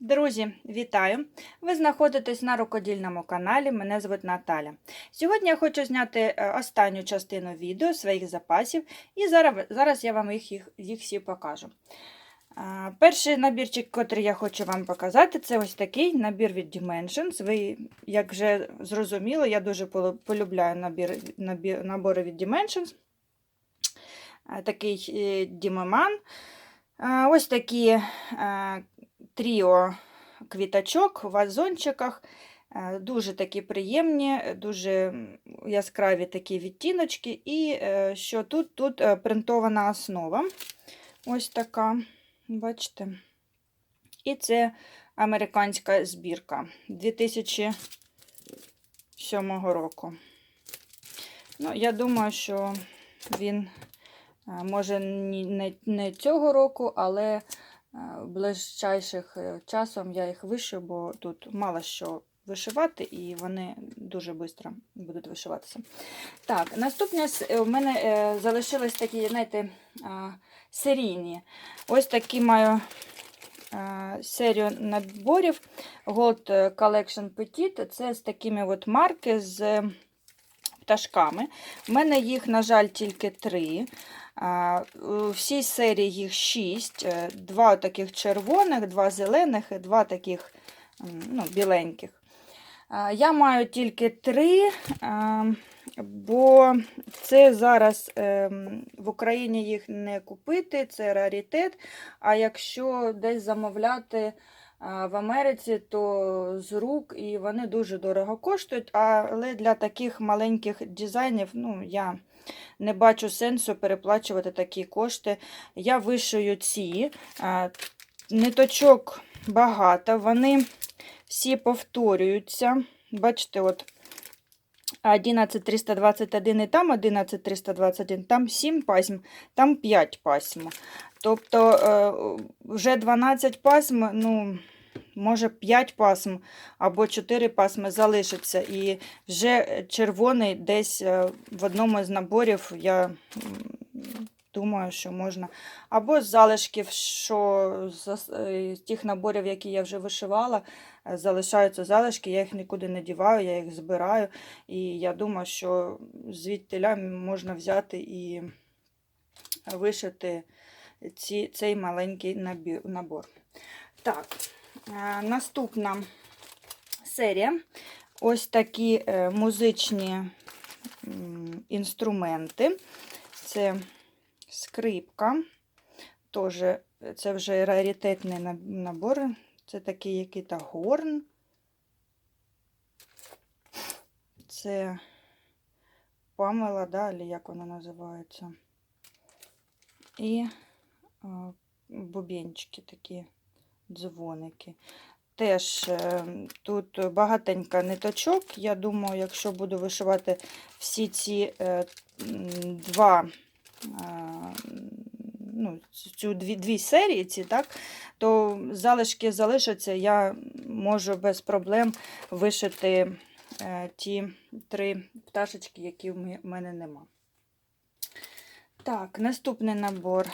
Друзі, вітаю! Ви знаходитесь на рукодільному каналі. Мене звуть Наталя. Сьогодні я хочу зняти е, останню частину відео своїх запасів, і зараз, зараз я вам їх, їх, їх всі покажу. А, Перший набірчик, який я хочу вам показати, це ось такий набір від Dimensions. Ви, як вже зрозуміли, я дуже полюбляю набір, набір, набори від Dimensions. А, Такий е, Дімеман. Ось такі е, тріо квіточок в вазончиках. Е, Дуже такі приємні, дуже яскраві такі відтіночки. І е, що тут? Тут е, принтована основа. Ось така, бачите. І це американська збірка 2007 року. Ну, я думаю, що він може не цього року, але е, ближчайших е, часом я їх вишию, бо тут мало що вишивати, і вони дуже швидко будуть вишиватися. Так, наступне е, у мене залишились такі, знаєте, серійні. Ось такі маю серію наборів Gold Collection Petit. Це з такими от марки з пташками. У мене їх, на жаль, тільки три. У всій серії їх шість. Е, Два таких червоних, два зелених і два таких ну, біленьких. Я маю тільки три, бо це зараз ем, в Україні їх не купити, це раритет. А якщо десь замовляти в Америці, то з рук і вони дуже дорого коштують. Але для таких маленьких дизайнів ну, я не бачу сенсу переплачувати такі кошти. Я вишию ці. Ниточок багато, вони всі повторюються. Бачите, от 11321 і там 11321, там 7 пасм, там 5 пасм. Тобто е, вже 12 пасм, ну, може 5 пасм або 4 пасми залишиться. І вже червоний десь е, в одному з наборів я думаю, що можна. Або з залишків, що е, з тих наборів, які я вже вишивала, е, залишаються залишки, я їх нікуди не діваю, я їх збираю. І я думаю, що звідтиля можна взяти і вишити ці, цей маленький набір, набор. Так, наступна серія. Ось такі е, музичні інструменти. Це скрипка. Тоже, це вже раритетний на- набор. Це такий який-то горн. Це Памела, да, чи як вона називається. І бубенчики такі, дзвоники. Теж е, тут багатенько ниточок. Я думаю, якщо буду вишивати всі ці е, два, е, ну, цю дві, дві серії, ці, так, то залишки залишаться, я можу без проблем вишити е, ті три пташечки, які в мене нема. Так, наступний набор.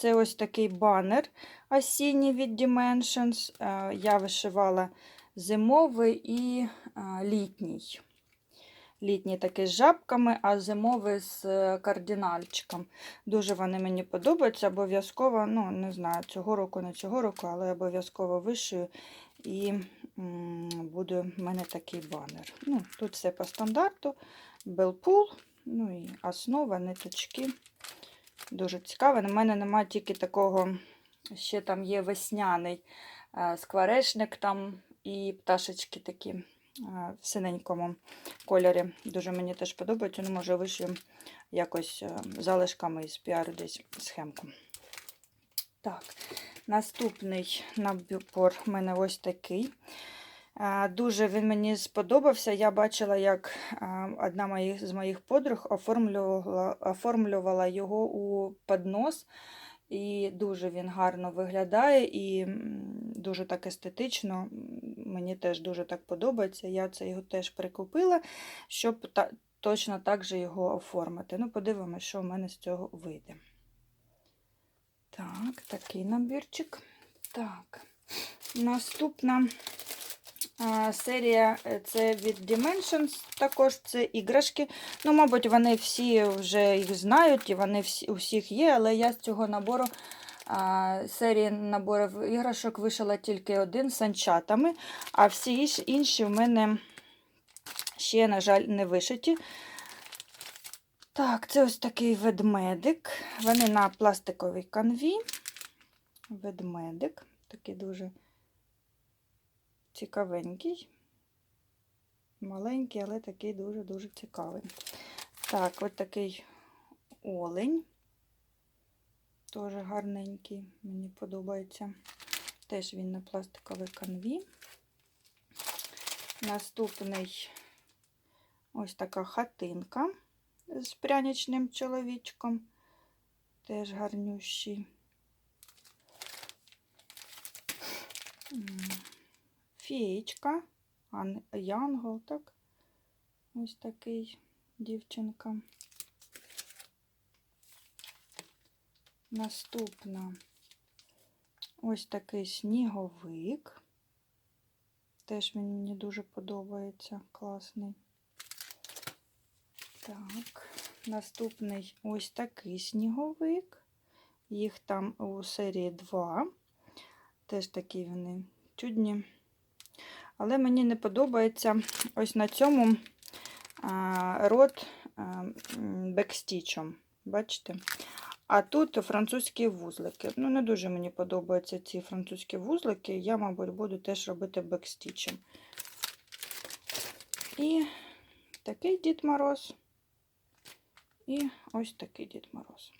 Це ось такий банер осінній від Dimensions. Е, Я вишивала зимовий і е, літній. Літній такий з жабками, а зимовий з е, кардинальчиком. Дуже вони мені подобаються. Обов'язково, ну, не знаю, цього року, не цього року, але обов'язково вишию. І буде в мене такий банер. Ну, тут все по стандарту. Белпул, ну і основа, ниточки. Дуже цікаво. На мене немає тільки такого, ще там є весняний е, скворечник там і пташечки такі е, в синенькому кольорі. Дуже мені теж подобається. Ну, може, вишию якось е, залишками із піару десь схемку. Так, наступний набор в мене ось такий. Дуже він мені сподобався. Я бачила, як одна з моїх подруг оформлювала, оформлювала його у поднос. І дуже він гарно виглядає і дуже так естетично. Мені теж дуже так подобається. Я це його теж прикупила, щоб та, точно так же його оформити. Ну, подивимося, що в мене з цього вийде. Так, такий набірчик. Так. Наступна серія е, це від Dimensions, також це іграшки. Ну, мабуть, вони всі вже їх знають, і вони всі, у всіх є, але я з цього набору серії наборів іграшок вишила тільки один з санчатами, а всі інші в мене ще, на жаль, не вишиті. Так, це ось такий ведмедик. Вони на пластиковій канві. Ведмедик. Такий дуже цікавенький. Маленький, але такий дуже-дуже цікавий. Так, ось такий олень. Теж гарненький, мені подобається. Теж він на пластиковій канві. Наступний ось така хатинка з пряничним чоловічком. Теж гарнющий. Ан- Янгол, так? Ось такий дівчинка. Наступна ось такий сніговик. Теж він мені дуже подобається, класний. Так, наступний ось такий сніговик. Їх там у серії 2. Теж такі вони чудні. Але мені не подобається ось на цьому рот а, м, бекстічем. Бачите? А тут французькі вузлики. Ну, не дуже мені подобаються ці французькі вузлики. Я, мабуть, буду теж робити бекстічем. І такий Дід Мороз. І ось такий Дід Мороз.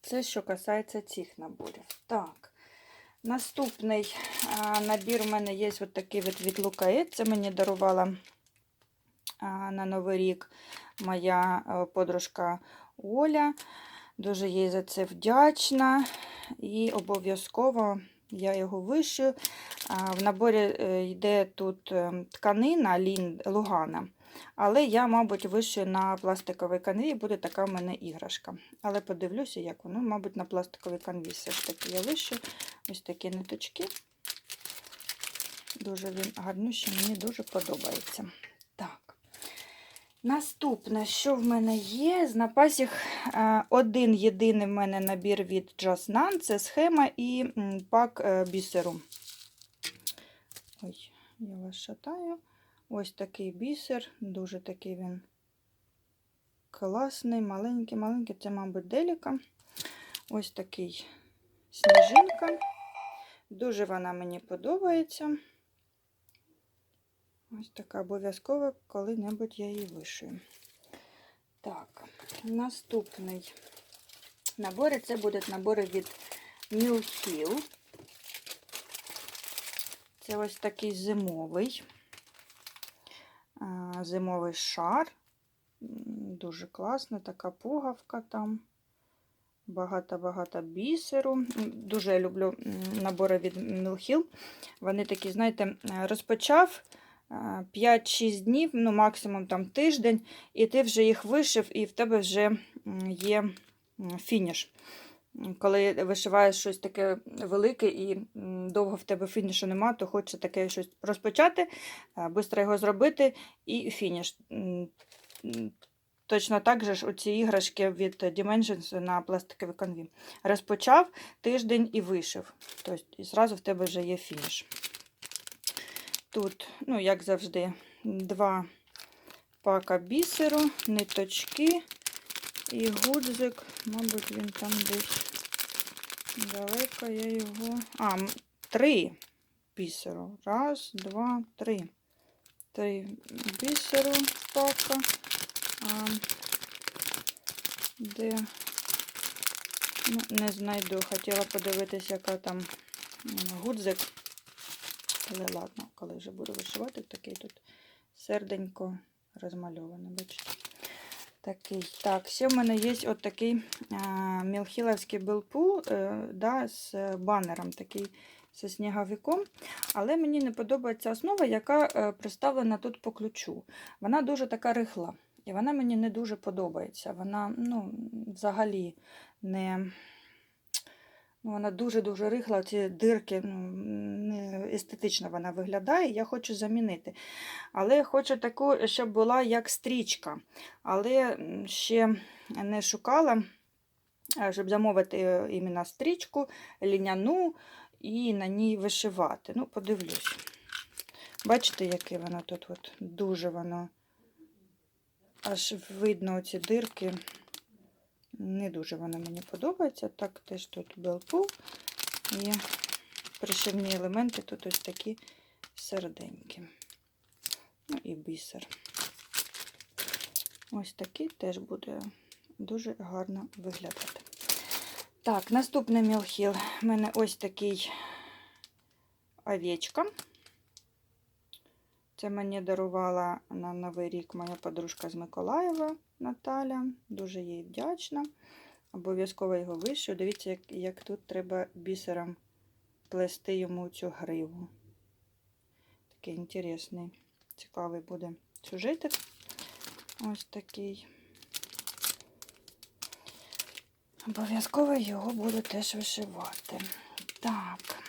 Це що касається цих наборів. Так. Наступний набір у мене є ось такий від, від Лукаєт. Це мені дарувала на Новий рік моя подружка Оля. Дуже їй за це вдячна. І обов'язково я його вишию. В наборі е, йде тут е, тканина Лугана. Але я, мабуть, вишию на пластиковій канві, буде така в мене іграшка. Але подивлюся, як воно, мабуть, на пластиковій канві все ж таки я вишию. Ось такі ниточки. Дуже він гарнющий, мені дуже подобається. Так. Наступне, що в мене є, з напасів е, один єдиний в мене набір від Just Nan, це схема і пак е, бісеру. Ой, я вас шатаю. Ось такий бісер, дуже такий він класний, маленький, маленький, це, мабуть, деліка. Ось такий сніжинка. Дуже вона мені подобається. Ось така обов'язково, коли-небудь я її вишию. Так, наступний набори це будуть набори від New Hill. Це ось такий зимовий, зимовий шар. Дуже класно, така пугавка там. Багато-багато бісеру. Дуже я люблю набори від Mill Вони такі, знаєте, е, розпочав е, 5-6 днів, ну максимум там тиждень, і ти вже їх вишив, і в тебе вже є фініш. Коли вишиваєш щось таке велике і довго в тебе фінішу нема, то хочеться таке щось розпочати, швидко його зробити і фініш. Точно так же ж оці іграшки від Dimensions на пластиковій канві. Розпочав тиждень і вишив. Тобто, і зразу в тебе вже є фініш. Тут, ну, як завжди, два пака бісеру, ниточки і гудзик. Мабуть, він там десь далеко я його. А, три бісеру. Раз, два, три. Три бісеру пака. А, де? Ну, не знайду. Хотіла подивитись, яка там гудзик. Але ладно, коли вже буду вишивати, такий тут серденько розмальоване, бачите. Такий. Так, ще в мене є от такий а, мілхіловський білпул е, да, з банером, такий зі сніговиком. Але мені не подобається основа, яка е, представлена тут по ключу. Вона дуже така рихла. І вона мені не дуже подобається. Вона ну, взагалі не, Вона дуже-дуже рихла, ці дирки, ну, не естетично вона виглядає. Я хочу замінити. Але хочу таку, щоб була як стрічка. Але ще не шукала, щоб замовити е, іменно стрічку, ліняну і на ній вишивати. Ну, подивлюсь. Бачите, яке воно тут от, дуже воно. Аж видно ці дирки. Не дуже воно мені подобається. Так, теж тут белпул і пришивні елементи тут ось такі серденькі. Ну і бісер. Ось такий теж буде дуже гарно виглядати. Так, наступний мілхіл. У мене ось такий овечка. Це мені дарувала на Новий рік моя подружка з Миколаєва Наталя. Дуже їй вдячна. Обов'язково його вишу. Дивіться, як, як тут треба бісером плести йому цю гриву. Такий інтересний, цікавий буде сюжетик. Ось такий. Обов'язково його буду теж вишивати. Так,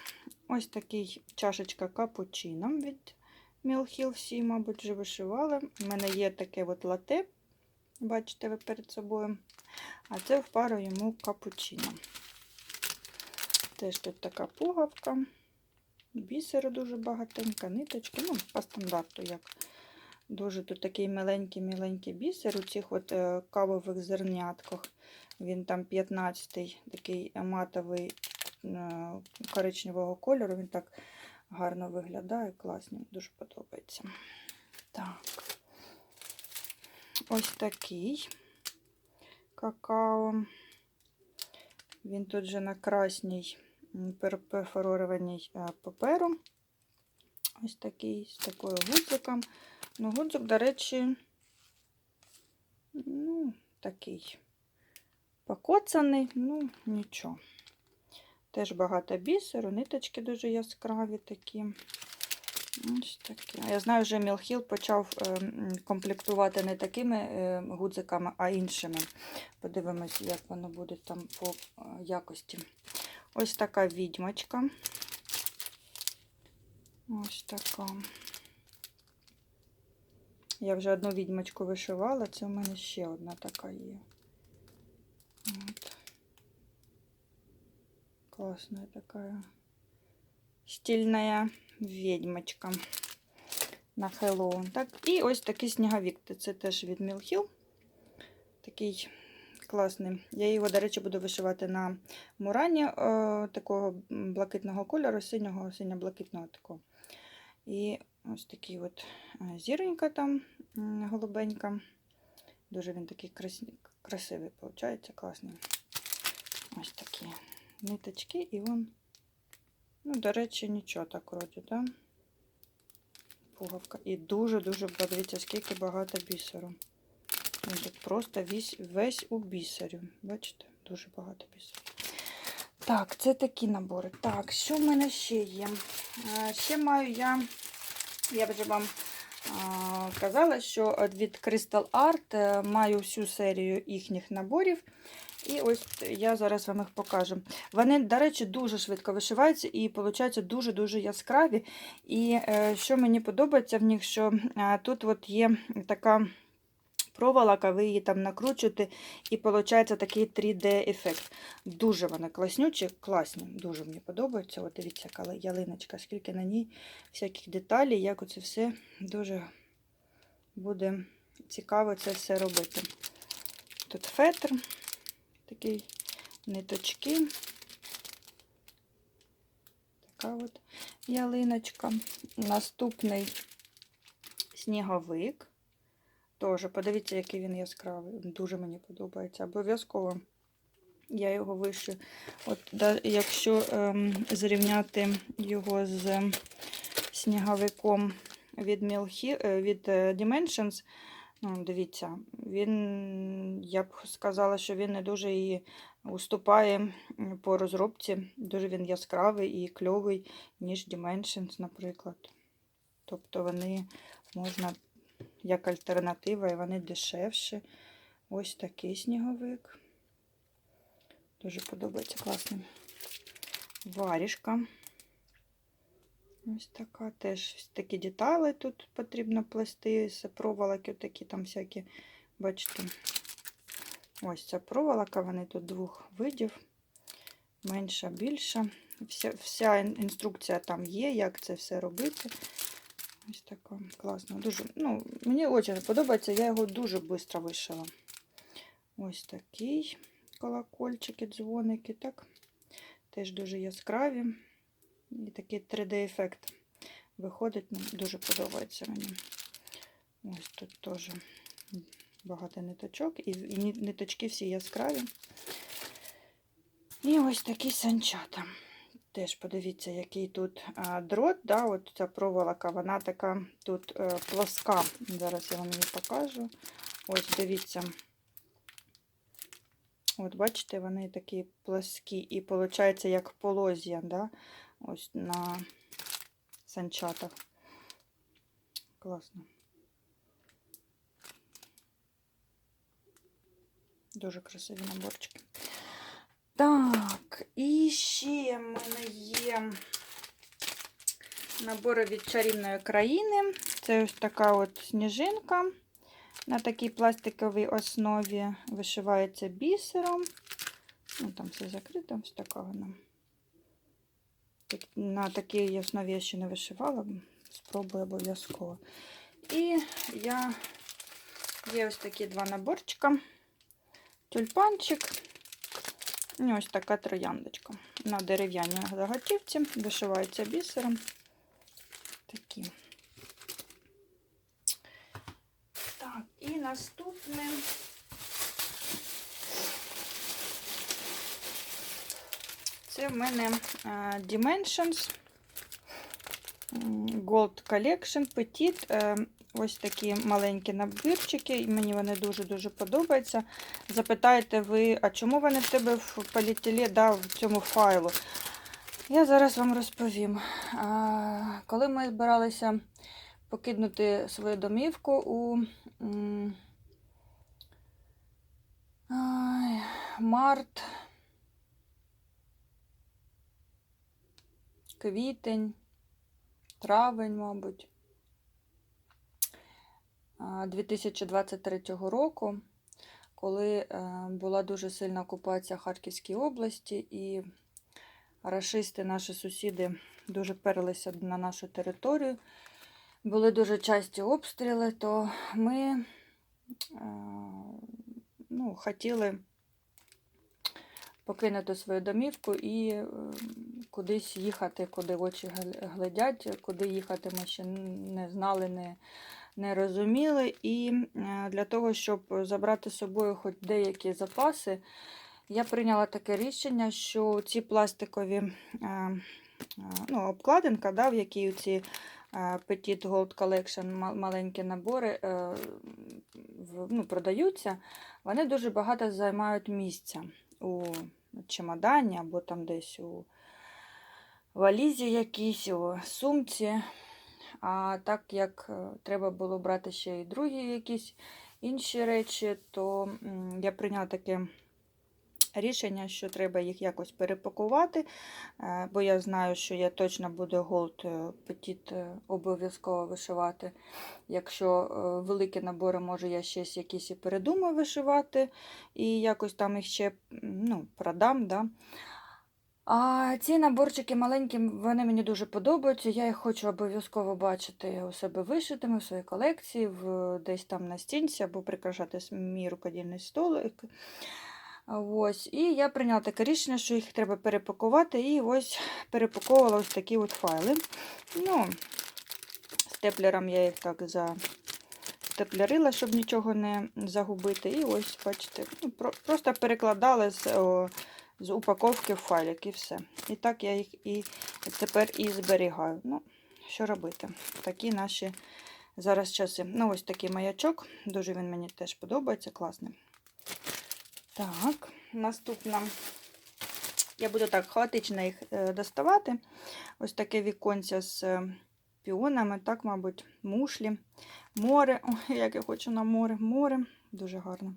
ось такий чашечка капучино від Мілхіл всі, мабуть, вже вишивали. У мене є таке от лате, бачите ви перед собою. А це в пару йому капучино. Теж тут така пугавка, бісеру дуже багатенька, ниточки, ну, по стандарту, як дуже тут такий миленький-миленький бісер у цих от е, кавових зернятках. Він там 15-й, такий матовий е, коричневого кольору. Він так гарно виглядає, класно, дуже подобається. Так, ось такий какао. Він тут же на красній перфорованій е, паперу. Ось такий, з такою гудзиком. Ну, гудзик, до речі, ну, такий покоцаний, ну, нічого. Теж багато бісеру, ниточки дуже яскраві такі. Ось такі. Я знаю, вже Мілхіл почав е, комплектувати не такими е, гудзиками, а іншими. Подивимось, як воно буде там по е, якості. Ось така відьмочка. Ось така. Я вже одну відьмочку вишивала, це у мене ще одна така є. От. Классная такая стильная ведьмочка на Хеллоуін. Так, і ось такий сніговік. Це теж від Мілхіл. Такий класний. Я його, до речі, буду вишивати на мурані е, такого блакитного кольору, синього, синьо-блакитного такого. І ось такий от е, зіронька там голубенька. Дуже він такий красивий, виходить, класний. Ось такі ниточки, і вон, ну, до речі, нічого так вроді, да? Пуговка. І дуже-дуже, подивіться, скільки багато бісеру. Він тут просто весь, весь у бісері. Бачите? Дуже багато бісеру. Так, це такі набори. Так, що в мене ще є? Е, Ще маю я, я вже вам казала, що від Crystal Art е, маю всю серію їхніх наборів. І ось я зараз вам їх покажу. Вони, до речі, дуже швидко вишиваються і получаються дуже-дуже яскраві. І е, що мені подобається в них, що е, тут от є така проволока, ви її там накручуєте, і виходить такий 3D-ефект. Дуже вони класнючі, класні, дуже мені подобаються. От дивіться, яка ялиночка, скільки на ній всяких деталей, як оце все дуже буде цікаво це все робити. Тут фетр такий ниточки. Така от ялиночка. Наступний сніговик. Теж, подивіться, який він яскравий. Дуже мені подобається. Обов'язково я його вишу. От, да, якщо ем, зрівняти його з сніговиком від, Milhi, е, від е, Dimensions, дивіться, він, я б сказала, що він не дуже і уступає по розробці. Дуже він яскравий і кльовий, ніж Dimensions, наприклад. Тобто вони можна як альтернатива, і вони дешевші. Ось такий сніговик. Дуже подобається класний. варішка. Ось така теж ось такі деталі тут потрібно плести, з проволоки, такі там всякі, бачите, ось ця проволока, вони тут двох видів, менша, більша. Вся, вся інструкція там є, як це все робити. Ось така класна. Дуже, ну, мені дуже подобається, я його дуже швидко вишила. Ось такий колокольчики, дзвоники, так. Теж дуже яскраві. І такий 3D-ефект виходить. Дуже подобається мені. Ось тут теж багато ниточок, і, ниточки всі яскраві. І ось такі санчата. Теж подивіться, який тут дрот, да, от ця проволока, вона така тут е, плоска. Зараз я вам її покажу. Ось дивіться. От бачите, вони такі плоскі, і виходить, як полоз'я, да? Ось на санчатах. Класно. Дуже красиві наборчики. Так, і ще в мене є набори від чарівної країни. Це ось така от сніжинка. На такій пластиковій основі вишивається бісером. Ну, там все закрито, ось така вона. На такій основі я ще не вишивала, спробую обов'язково. І я є ось такі два наборчика. Тюльпанчик. І ось така трояндочка. На дерев'яній заготівці вишивається бісером. Такі. Так, і наступне. Це в мене е, Dimensions Gold Collection Petit. Е, Ось такі маленькі набірчики, і мені вони дуже-дуже подобаються. Запитаєте ви, а чому вони в тебе в поліетилі, да, в цьому файлу? Я зараз вам розповім. Коли ми збиралися покинути свою домівку у март, квітень, травень, мабуть, 2023 року, коли е, була дуже сильна окупація Харківській області, і рашисти, наші сусіди, дуже перлися на нашу територію. Були дуже часті обстріли, то ми е, ну, хотіли покинути свою домівку і е, кудись їхати, куди очі глядять, куди їхати ми ще не знали, не, не розуміли. І е, для того, щоб забрати з собою хоч деякі запаси, я прийняла таке рішення, що ці пластикові е, ну, обкладинка, да, в якій ці е, Petit Gold Collection маленькі набори ну, продаються, вони дуже багато займають місця у чемодані або там десь у валізі якійсь, сумці. А так як е, треба було брати ще й другі якісь інші речі, то я прийняла таке рішення, що треба їх якось перепакувати, е, бо я знаю, що я точно буду голд петіт обов'язково вишивати. Якщо е, великі набори, може, я щось якісь і передумаю вишивати, і якось там їх ще ну, продам. Да? А ці наборчики маленькі, вони мені дуже подобаються. Я їх хочу обов'язково бачити у себе вишитими в своїй колекції, в, десь там на стінці, або прикрашати мій рукодільний столик. Ось. І я прийняла таке рішення, що їх треба перепакувати. І ось перепаковувала ось такі от файли. Ну, степлером я їх так застеплерила, щоб нічого не загубити. І ось, бачите, ну, просто перекладала з, о, з упаковки в файлик і все. І так я їх і тепер і зберігаю. Ну, що робити? Такі наші зараз часи. Ну, ось такий маячок. Дуже він мені теж подобається, класний. Так, наступна. Я буду так хаотично їх е, доставати. Ось таке віконця з е, піонами, так, мабуть, мушлі, море. Ой, як я хочу на море. Море. Дуже гарно.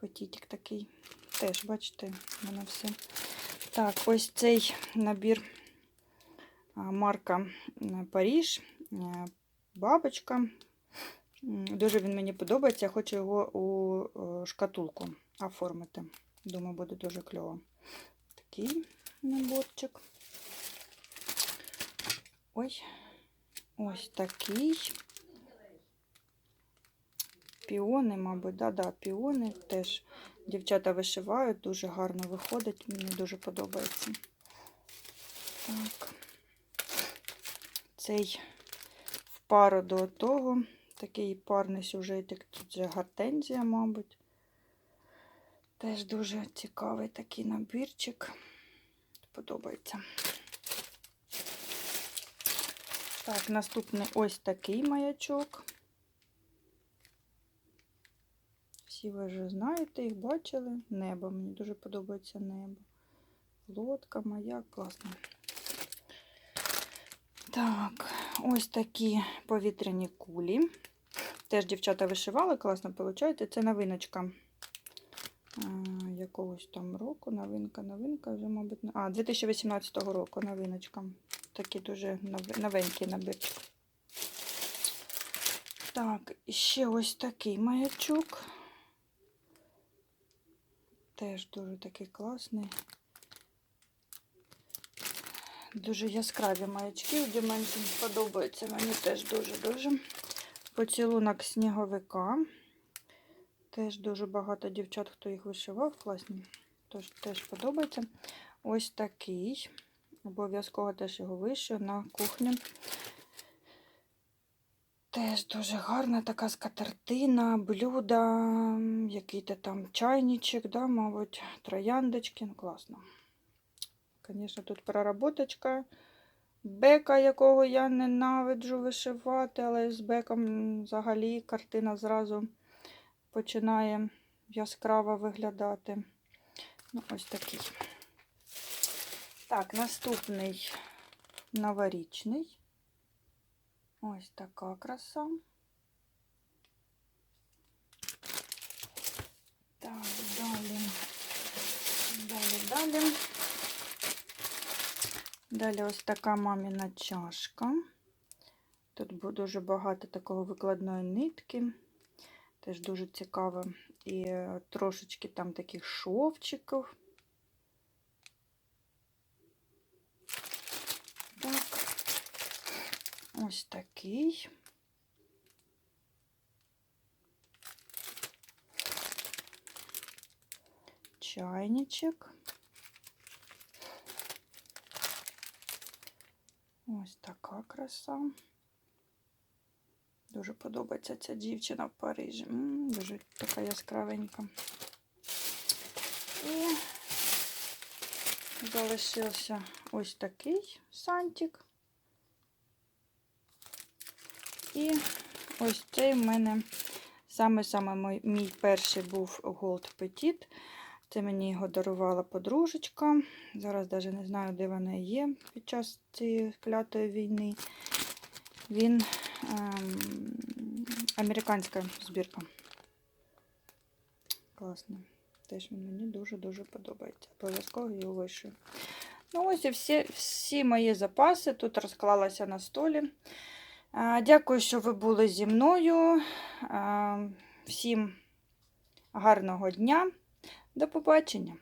Потітик такий. Теж, бачите, воно все Так, ось цей набір марка Паріж, е, бабочка. Дуже він мені подобається. Я хочу його у е, шкатулку оформити. Думаю, буде дуже кльово. Такий наборчик. Ой, ось такий. Піони, мабуть, да-да, піони теж дівчата вишивають, дуже гарно виходить, мені дуже подобається. Так. Цей в пару до того. Такий парний сюжетик. Тут же гортензія, мабуть. Теж дуже цікавий такий набірчик. Подобається. Так, наступний ось такий маячок. Всі ви вже знаєте, їх бачили. Небо. Мені дуже подобається небо. Лодка, маяк, класно. Так, ось такі повітряні кулі. Теж дівчата вишивали, класно виходить. Це новиночка якогось там року. Новинка, новинка, вже, мабуть, а, 2018 року новиночка. Такий дуже нове- новенький набірчик. Так, ще ось такий маячок. Теж дуже такий класний. Дуже яскраві маячки Dimension подобаються. Мені теж дуже-дуже. Поцілунок сніговика. Теж дуже багато дівчат, хто їх вишивав, класні. Тож теж подобається. Ось такий. Обов'язково теж його вишию на кухні. Теж дуже гарна така скатертина, блюда, який-то там чайничок, да, мабуть, трояндочки. Ну, класно. Звісно, тут проработочка. Бека, якого я ненавиджу вишивати, але з беком взагалі картина зразу починає яскраво виглядати. Ну, ось такий. Так, наступний новорічний. Ось така краса. Так, далі. Далі, далі. Далі ось така маміна чашка. Тут дуже багато такого викладної нитки. Теж дуже цікаво. І трошечки там таких шовчиків. Ось такий. Чайничок. Ось така краса. Дуже подобається ця дівчина в Парижі. М, дуже така яскравенька. І залишився ось такий сантик. І ось цей в мене саме-саме мій, перший був Gold Petit. Це мені його дарувала подружечка. Зараз навіть не знаю, де вона є під час цієї клятої війни. Він ем, американська збірка. Класно. Теж він мені дуже-дуже подобається. Обов'язково його вишию. Ну, ось і всі, всі мої запаси тут розклалися на столі. Дякую, що ви були зі мною. Всім гарного дня. До побачення!